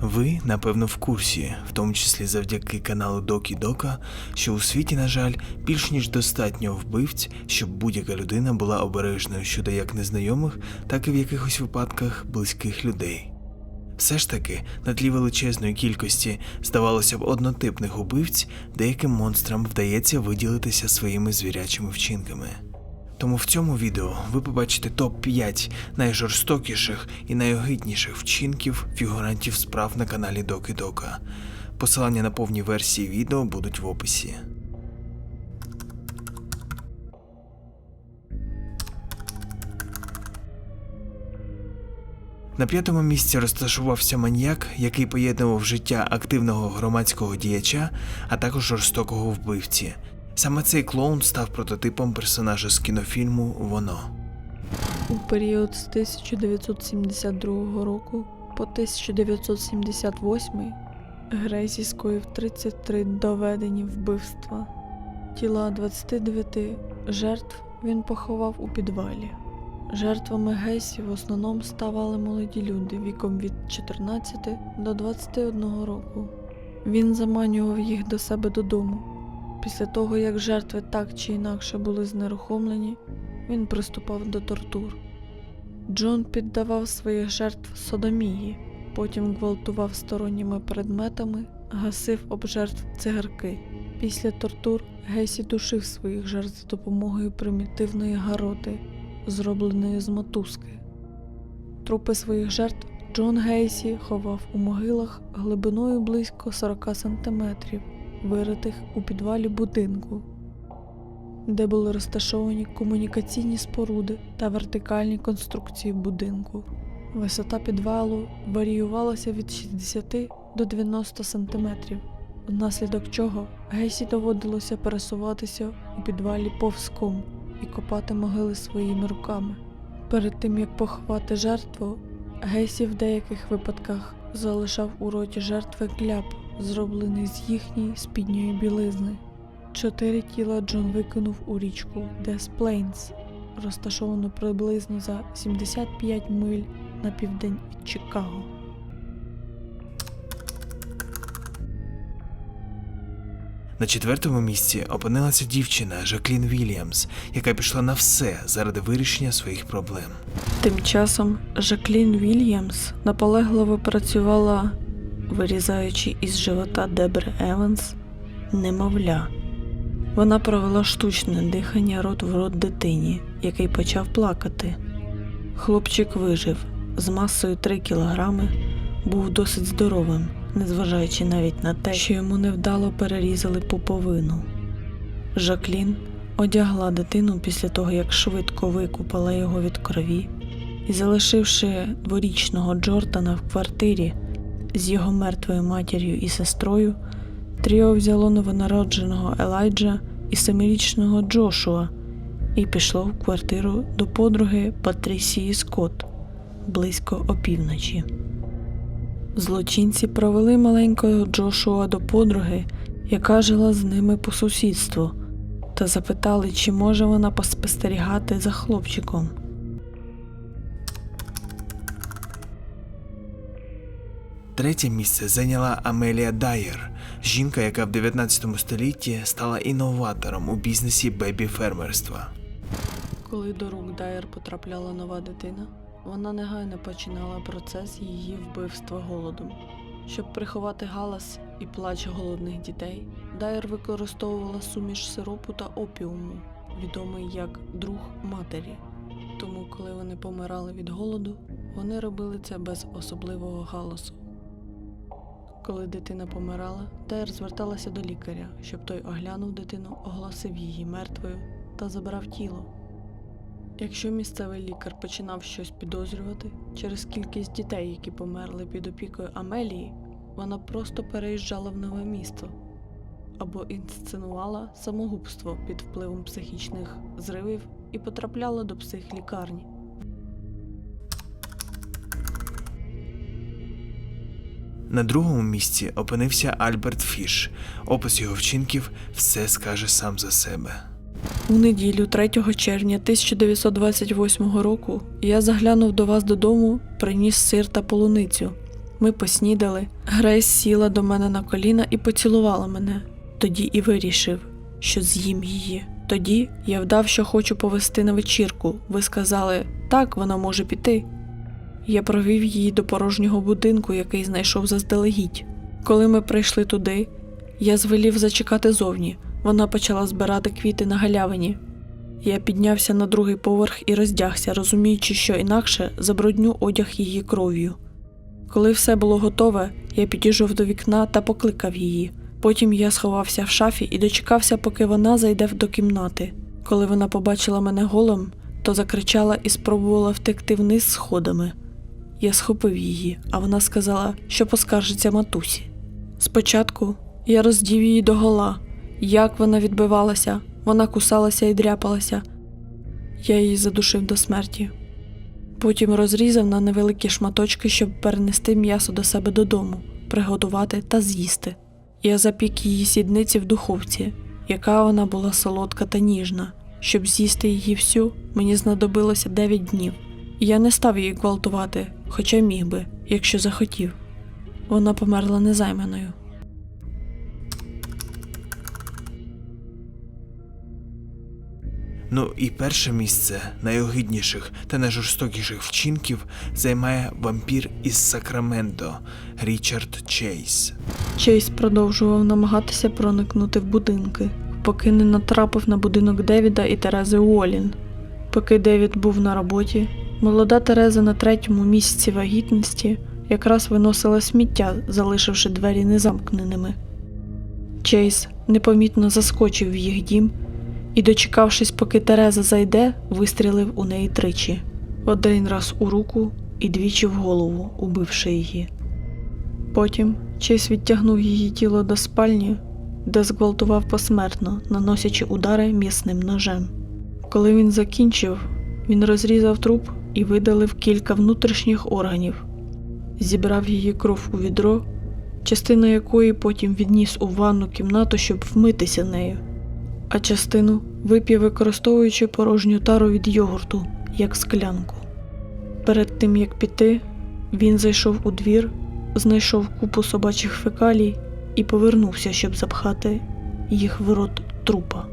Ви, напевно, в курсі, в тому числі завдяки каналу Докі Дока, що у світі, на жаль, більш ніж достатньо вбивць, щоб будь-яка людина була обережною щодо як незнайомих, так і в якихось випадках близьких людей. Все ж таки, на тлі величезної кількості, здавалося б, однотипних убивць, деяким монстрам вдається виділитися своїми звірячими вчинками. Тому в цьому відео ви побачите топ-5 найжорстокіших і найогидніших вчинків фігурантів справ на каналі Доки Дока. Посилання на повні версії відео будуть в описі. На п'ятому місці розташувався маньяк, який поєднував життя активного громадського діяча, а також жорстокого вбивці. Саме цей клоун став прототипом персонажа з кінофільму Воно. У період з 1972 року по 1978 Грейсі скоїв 33 доведені вбивства. Тіла 29 жертв він поховав у підвалі. Жертвами Гейсі в основному ставали молоді люди віком від 14 до 21 року. Він заманював їх до себе додому. Після того, як жертви так чи інакше були знерухомлені, він приступав до тортур. Джон піддавав своїх жертв содомії, потім гвалтував сторонніми предметами, гасив об жертв цигарки. Після тортур Гейсі душив своїх жертв за допомогою примітивної гароти, зробленої з мотузки. Трупи своїх жертв Джон Гейсі ховав у могилах глибиною близько 40 сантиметрів, виритих у підвалі будинку де були розташовані комунікаційні споруди та вертикальні конструкції будинку. Висота підвалу варіювалася від 60 до 90 сантиметрів, внаслідок чого Гейсі доводилося пересуватися у підвалі повзком і копати могили своїми руками. Перед тим як поховати жертву, Гейсі в деяких випадках залишав у роті жертви кляп, зроблений з їхньої спідньої білизни. Чотири тіла Джон викинув у річку Дес Плейнс, розташовану приблизно за 75 миль на південь від Чикаго. На четвертому місці опинилася дівчина Жаклін Вільямс, яка пішла на все заради вирішення своїх проблем. Тим часом Жаклін Вільямс наполегливо працювала, вирізаючи із живота Дебри Еванс немовля. Вона провела штучне дихання рот в рот дитині, який почав плакати. Хлопчик вижив з масою 3 кілограми, був досить здоровим, незважаючи навіть на те, що йому невдало перерізали пуповину. Жаклін одягла дитину після того, як швидко викупала його від крові, і, залишивши дворічного Джордана в квартирі з його мертвою матір'ю і сестрою, Тріо взяло новонародженого Елайджа і семирічного Джошуа і пішло в квартиру до подруги Патрісії Скотт близько опівночі. Злочинці провели маленького Джошуа до подруги, яка жила з ними по сусідству, та запитали, чи може вона поспостерігати за хлопчиком. Третє місце зайняла Амелія Дайер, жінка, яка в 19 столітті стала інноватором у бізнесі бебі-фермерства. Коли до рук Дайер потрапляла нова дитина, вона негайно починала процес її вбивства голодом. Щоб приховати галас і плач голодних дітей, Дайер використовувала суміш сиропу та опіуму, відомий як друг матері. Тому, коли вони помирали від голоду, вони робили це без особливого галасу. Коли дитина помирала, Дайер зверталася до лікаря, щоб той оглянув дитину, оголосив її мертвою та забрав тіло. Якщо місцевий лікар починав щось підозрювати через кількість дітей, які померли під опікою Амелії, вона просто переїжджала в нове місто або інсценувала самогубство під впливом психічних зривів і потрапляла до психлікарні. На другому місці опинився Альберт Фіш. Опис його вчинків все скаже сам за себе. У неділю 3 червня 1928 року я заглянув до вас додому, приніс сир та полуницю. Ми поснідали. Грейс сіла до мене на коліна і поцілувала мене. Тоді і вирішив, що з'їм її. Тоді я вдав, що хочу повести на вечірку. Ви сказали, так, вона може піти. Я провів її до порожнього будинку, який знайшов заздалегідь. Коли ми прийшли туди, я звелів зачекати зовні. Вона почала збирати квіти на галявині. Я піднявся на другий поверх і роздягся, розуміючи, що інакше забрудню одяг її кров'ю. Коли все було готове, я підійшов до вікна та покликав її. Потім я сховався в шафі і дочекався, поки вона зайде до кімнати. Коли вона побачила мене голим, то закричала і спробувала втекти вниз сходами. Я схопив її, а вона сказала, що поскаржиться матусі. Спочатку я роздів її догола, як вона відбивалася, вона кусалася і дряпалася. Я її задушив до смерті. Потім розрізав на невеликі шматочки, щоб перенести м'ясо до себе додому, приготувати та з'їсти. Я запік її сідниці в духовці, яка вона була солодка та ніжна. Щоб з'їсти її всю, мені знадобилося 9 днів. Я не став її гвалтувати, хоча міг би, якщо захотів. Вона померла незайманою. Ну і перше місце найогидніших та найжорстокіших вчинків займає вампір із Сакраменто Річард Чейз. Чейз продовжував намагатися проникнути в будинки, поки не натрапив на будинок Девіда і Терези Уолін. Поки Девід був на роботі, молода Тереза на третьому місяці вагітності якраз виносила сміття, залишивши двері незамкненими. Чейз непомітно заскочив в їх дім і, дочекавшись, поки Тереза зайде, вистрілив у неї тричі: один раз у руку і двічі в голову, убивши її. Потім Чейз відтягнув її тіло до спальні, де зґвалтував посмертно, наносячи удари м'ясним ножем. Коли він закінчив, він розрізав труп і видалив кілька внутрішніх органів, зібрав її кров у відро, частину якої потім відніс у ванну кімнату, щоб вмитися нею, а частину вип'є, використовуючи порожню тару від йогурту, як склянку. Перед тим як піти, він зайшов у двір, знайшов купу собачих фекалій і повернувся, щоб запхати їх в рот трупа.